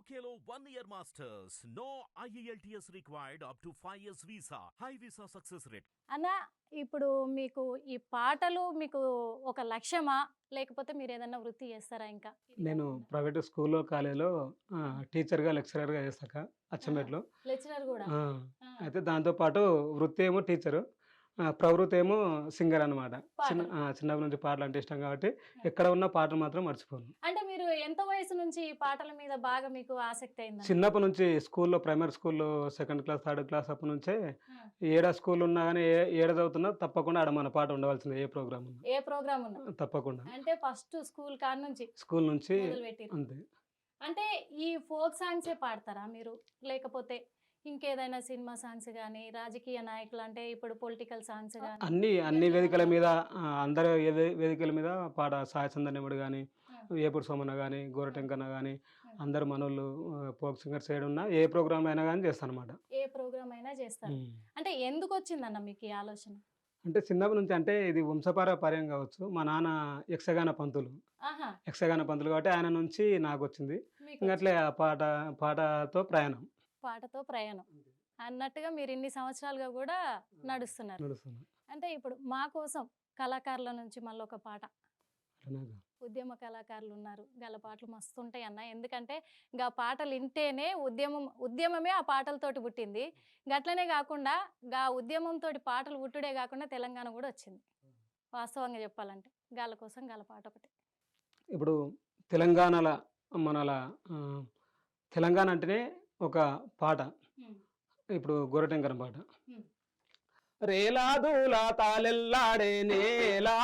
One year masters. No E IELTS required up to 5 years visa. High visa success rate. అన్న ఇప్పుడు మీకు ఈ పాటలు మీకు ఒక లక్ష్యమా లేకపోతే మీరు ఏదైనా వృత్తి చేస్తారా ఇంకా నేను ప్రైవేట్ స్కూల్లో కాలేజీలో టీచర్గా లెక్చరర్గా చేస్తాక అచ్చంపేటలో లెక్చరర్ కూడా. అయితే దాంతోపాటు వృత్తి ఏమో టీచరు ప్రవృత్తి ఏమో సింగర్ అనమాట చిన్న చిన్నప్పటి నుంచి పాటలు అంటే ఇష్టం కాబట్టి ఎక్కడ ఉన్న పాటలు మాత్రం మర్చిపోను అంటే ఎంత వయసు నుంచి ఈ పాటల మీద బాగా మీకు ఆసక్తి అయింది చిన్నప్పటి నుంచి స్కూల్లో ప్రైమరీ స్కూల్లో సెకండ్ క్లాస్ థర్డ్ క్లాస్ అప్పటి నుంచే ఏడ స్కూల్ ఉన్నా కానీ ఏ ఏడ చదువుతున్నా తప్పకుండా ఆడ మన పాట ఉండవలసిందే ఏ ప్రోగ్రామ్ ఏ ప్రోగ్రామ్ ఉన్నా. తప్పకుండా. అంటే ఫస్ట్ స్కూల్ కాడ నుంచి స్కూల్ నుంచి అంతే. అంటే ఈ ఫోక్ సాంగ్సే పాడతారా మీరు? లేకపోతే ఇంకేదైనా సినిమా సాంగ్స్ కానీ రాజకీయ నాయకులు అంటే ఇప్పుడు పొలిటికల్ సాంగ్స్ కానీ అన్ని అన్ని వేదికల మీద అందరు ఏ వేదికల మీద పాట సాయి చందనముడు కానీ ఏపుడు సోమన్న కానీ గోరటెంకన్న కానీ అందరు మనోళ్ళు పోక్ సింగర్ సైడ్ ఉన్న ఏ ప్రోగ్రామ్ అయినా కానీ చేస్తాను అనమాట ఏ ప్రోగ్రామ్ అయినా చేస్తారు. అంటే ఎందుకు వచ్చిందన్న మీకు ఈ ఆలోచన? అంటే చిన్నప్పటి నుంచి అంటే ఇది వంశపారపర్యం కావచ్చు. మా నాన్న యక్షగాన పంతులు. యక్షగాన పంతులు కాబట్టి ఆయన నుంచి నాకు వచ్చింది. అట్లే ఆ పాట పాటతో ప్రయాణం. పాటతో ప్రయాణం. అన్నట్టుగా మీరు ఇన్ని సంవత్సరాలుగా కూడా నడుస్తున్నారు. అంటే ఇప్పుడు మా కోసం కళాకారుల నుంచి మళ్ళీ ఒక పాట ఉద్యమ కళాకారులు ఉన్నారు గల పాటలు మస్తు ఉంటాయి అన్న. ఎందుకంటే గా పాటలు వింటేనే ఉద్యమం ఉద్యమమే ఆ పాటలతోటి పుట్టింది. గట్లనే కాకుండా గా ఉద్యమంతో పాటలు పుట్టుడే కాకుండా తెలంగాణ కూడా వచ్చింది. వాస్తవంగా చెప్పాలంటే గాల కోసం గాల పాట ఒకటి. ఇప్పుడు తెలంగాణల మనల తెలంగాణ అంటేనే ఒక పాట. ఇప్పుడు గొర్రెటెంకరం పాట. రేలాదుల తాలెల్లాడే నేలా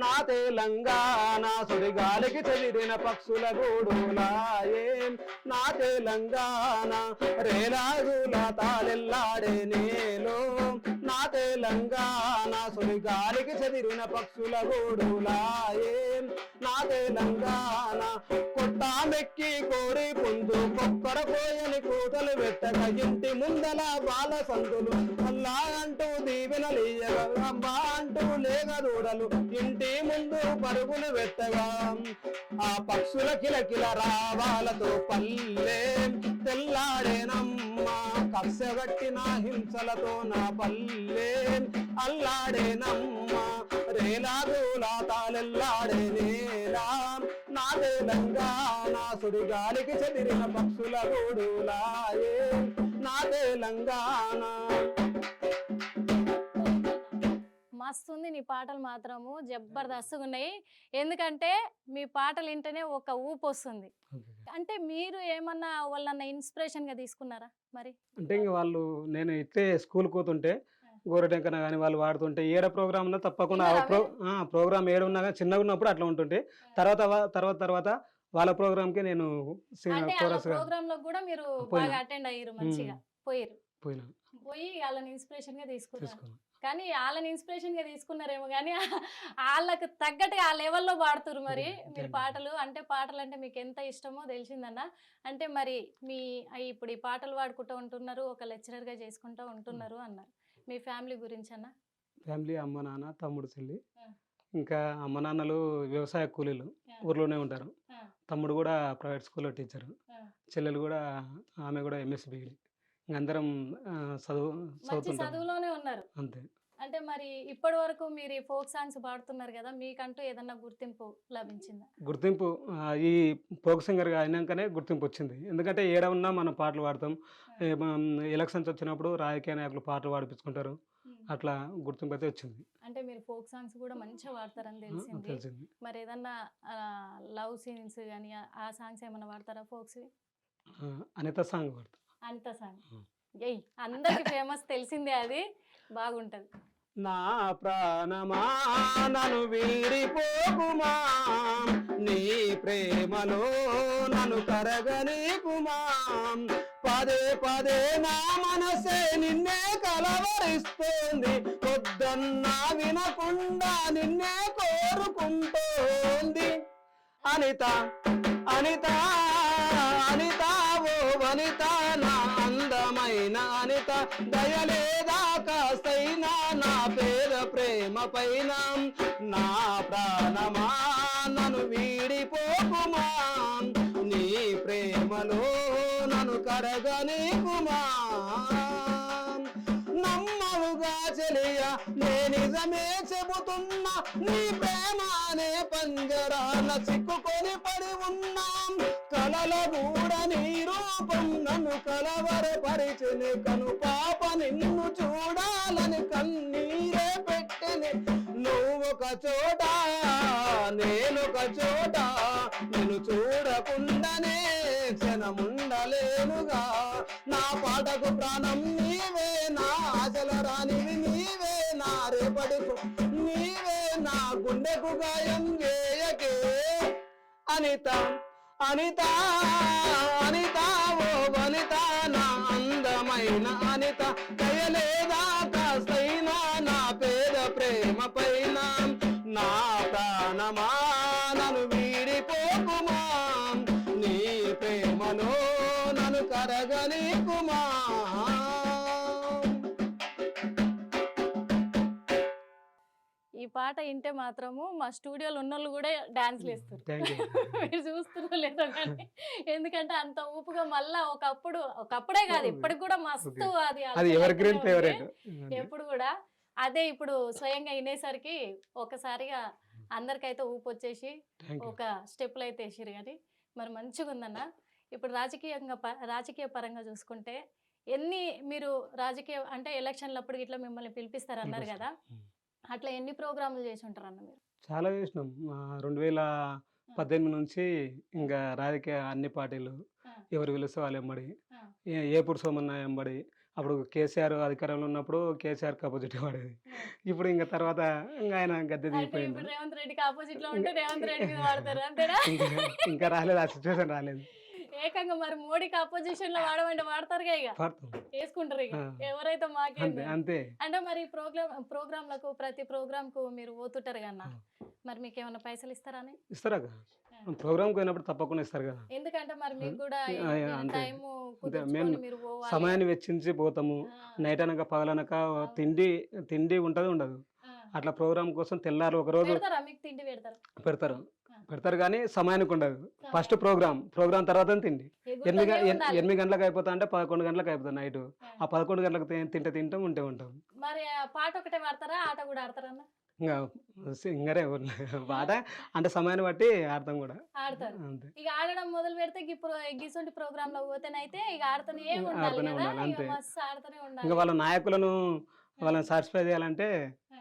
నా తెలంగాణ సుడిగాలికి చెదిరిన పక్షుల గూడులాయే నా తెలంగాణ రేలాదుల తాలెల్లాడే నేలో నా తెలంగాణ సుడిగాలికి చెదిరిన పక్షుల గూడులాయే. నా తెలంగాణ కొట్టామెక్కి కోరి పుంజు కొక్కర పోయని కూతలు పెట్టక ఇంటి ముందల బాల సంతులు అల్లా అంటూ దీవెన అమ్మా అంటూ లేగ దూడలు. ఇంటి ముందు పరుగులు పెట్టగా ఆ పక్షుల కిలకిల రావాలతో పల్లె. తెల్లాడేనమ్మా కక్షగట్టిన హింసలతో నా పల్లె. అల్లా రేలాదులా తాళెల్లాడే నేలా. నా తెలంగాణ సుడిగాలికి చెదిరిన పక్షుల గూడులాయే. నా తెలంగాణ మస్తుంది నీ పాటలు మాత్రము జబర్దస్తుగా ఉన్నాయి ఎందుకంటే మీ పాటలు వింటేనే ఒక ఊపు వస్తుంది అంటే మీరు ఏమన్నా వాళ్ళన్న ఇన్స్పిరేషన్గా తీసుకున్నారా మరి? అంటే ఇంక వాళ్ళు నేను ఇట్లే స్కూల్ పోతుంటే గోరటెంకన కానీ వాళ్ళు వాడుతుంటే ఏడ ప్రోగ్రామ్ ఉన్నా తప్పకుండా ప్రో ప్రోగ్రామ్ ఏడ ఉన్నా కానీ చిన్నగా ఉన్నప్పుడు అట్లా ఉంటుంటే తర్వాత తర్వాత తర్వాత వాళ్ళ ప్రోగ్రామ్కి నేను అంటే కోరస్ ప్రోగ్రామ్లో కూడా మీరు. బాగా అటెండ్ అయ్యారు మంచిగా? పోయారు పోయినా. పోయి వాళ్ళని ఇన్స్పిరేషన్గా తీసుకున్నారు తీసుకున్నాను కానీ వాళ్ళని ఇన్స్పిరేషన్గా తీసుకున్నారేమో కానీ వాళ్ళకు తగ్గట్టుగా ఆ లెవెల్లో పాడుతురు మరి మీరు పాటలు. అంటే పాటలు అంటే మీకు ఎంత ఇష్టమో తెలిసిందన్న. అంటే మరి మీ ఇప్పుడు ఈ పాటలు పాడుకుంటూ ఉంటున్నారు ఒక లెక్చరర్గా చేసుకుంటూ ఉంటున్నారు అన్నారు. మీ ఫ్యామిలీ గురించి అన్న ఫ్యామిలీ అమ్మ నాన్న తమ్ముడు చెల్లి. ఇంకా అమ్మ నాన్నలు వ్యవసాయ కూలీలు. ఊర్లోనే ఉంటారు. తమ్ముడు కూడా ప్రైవేట్ స్కూల్లో టీచరు. చెల్లెలు కూడా ఆమె కూడా ఎంఎస్సి డిగ్రీ. ఇంక అందరం చదువు మంచి చదువుతుంటాం. చదువులోనే ఉన్నారు. అంతే. అంటే మరి ఇప్పటి వరకు మీరు ఫోక్ సాంగ్స్ పాడుతున్నారు కదా మీకంటూ ఏదన్నా గుర్తింపు లభించిందా? గుర్తింపు ఈ ఫోక్ సింగర్గా అయినాకనే గుర్తింపు వచ్చింది. ఎందుకంటే ఏడ ఉన్నా మనం పాటలు పాడతాం. ఎలక్షన్స్ వచ్చినప్పుడు రాజకీయ నాయకులు పాటలు పాడిపించుకుంటారు. అట్లా గుర్తింపు అయితే వచ్చింది. అంటే మీరు ఫోక్ సాంగ్స్ కూడా మంచిగా పాడతారని ఆ, తెలిసింది. మరి ఏదన్నా లవ్ సీన్స్ కానీ ఆ సాంగ్స్ ఏమన్నా పాడతారా ఫోక్స్? అనిత సాంగ్ పాడతాం. అంత సాంగ్. ఎయ్ అందరికి ఫేమస్ తెలిసిందే అది. బాగుంటది. నా ప్రాణమా నన్ను వీడిపోకుమా? నీ ప్రేమలో నన్ను కరగనీకుమా? పదే పదే నా మనసే నిన్నే కలవరిస్తోంది. పొద్దన్నా వినకుండా నిన్నే కోరుకుంటోంది. అనిత అనిత అనిత ఓ వనిత నా అందమైన అనిత దయలేదా ప్రేమ పైన నా ప్రాణమా నన్ను వీడిపోకుమా? నీ ప్రేమలో నన్ను కరగనీకుమా? నమ్మవుగా చెలియ నే నిజమే చెబుతున్నా. నీ ప్రేమ అనే పంజరాల చిక్కుకొని పడి ఉన్నాం. కలల గూడ నీ రూపం నన్ను కలవరపరిచిన కను పాప నిన్ను చూడాలని కన్ని చోట నేనొక చోట నేను చూడకుండానే క్షణముండలేనుగా. నా పాటకు ప్రాణం నీవే నా ఆశల రానివి నీవే నా రేపటికు నీవే నా గుండెకు గాయం వేయకే అనిత అనిత అనిత ఓ వనిత నా అందమైన అనిత దయలేదా పాట వింటే మాత్రము మా స్టూడియోలో ఉన్న వాళ్ళు కూడా డాన్స్లు వేస్తారు. మీరు చూస్తున్నారో లేదో కానీ. ఎందుకంటే అంత ఊపుగా మళ్ళా ఒకప్పుడు ఒకప్పుడే కాదు ఇప్పటికి కూడా మస్తు అది ఎప్పుడు కూడా అదే ఇప్పుడు స్వయంగా వినేసరికి ఒకసారిగా అందరికైతే ఊపు వచ్చేసి ఒక స్టెప్లు అయితే వేసిరు కానీ మరి మంచిగా ఉందన్న. ఇప్పుడు రాజకీయంగా రాజకీయ పరంగా చూసుకుంటే ఎన్ని మీరు రాజకీయ అంటే ఎలక్షన్లు అప్పుడు ఇట్లా మిమ్మల్ని పిలిపిస్తారు. అన్నారు కదా అట్లా ఎన్ని ప్రోగ్రాములు చేసి ఉంటారు అన్న మీరు? చాలా చేసినాం. రెండు వేల పద్దెనిమిది నుంచి ఇంకా రాజకీయ అన్ని పార్టీలు. ఎవరు పిలిస్తే వాళ్ళు ఎంబడి ఏపూరు సోమన్న ఎంబడి అప్పుడు కేసీఆర్ అధికారంలో ఉన్నప్పుడు కేసీఆర్ అపోజిట్ పడేది. ఇప్పుడు ఇంకా తర్వాత ఇంకా ఆయన గద్దె దిగిపోయింది రేవంత్ రెడ్డికి ఆపోజిట్లో ఉంటే రేవంత్ రెడ్డి మీద వాడతారు అంతేనా? ఇంకా ఇంకా రాలేదు ఆ సిచ్యువేషన్ రాలేదు. ఏకంగా మరి మోడీకి అపోజిషన్లో వాడమంటే వాడతారుగా ఇక. వేసుకుంటారు ఇక. ఎవరైతే మాకేంది. అంతే అంటే మరి ప్రోగ్రామ్ ప్రోగ్రాంలకు ప్రతి ప్రోగ్రామ్కు మీరు పోతుంటారు కన్నా. మరి మీకు ఏమైనా పైసలు ఇస్తారా ఇస్తారా ప్రోగ్రామ్కి పోయినప్పుడు తప్పకుండా ఇస్తారు కదా. ఎందుకంటే మరి మీకు కూడా మేము సమయాన్ని వెచ్చించి పోతాము. నైట్ అనక పగలనక తిండి తిండి ఉంటది ఉండదు. అట్లా ప్రోగ్రామ్ కోసం తెల్లారు ఒక రోజు పెడతారా? మీకు తిండి పెడతారా కానీ సమయానికి ఉండదు. ఫస్ట్ ప్రోగ్రామ్ ప్రోగ్రామ్ తర్వాత తిండి. ఎనిమిది. ఎనిమిది గంటలకు అయిపోతా అంటే పదకొండు గంటలకు అయిపోతుంది నైట్. ఆ. పదకొండు గంటలకు తింటే తింటాం ఉంటే ఉంటాం. మరి పాట ఒకటే పాడతారా? ఆట కూడా ఆడతారా ఇంకా సింగరే పాట. అంటే సమయాన్ని బట్టి ఆడతాం కూడా. ఆడతారు. అంతే. ఇక ఆడడం మొదలు పెడితే గిసొంటి ప్రోగ్రామ్లో పోతేనైతే ఇక ఆడుతూనే ఉండాలి అంతే. ఇంకా వాళ్ళ నాయకులను వాళ్ళని సాటిస్ఫై చేయాలంటే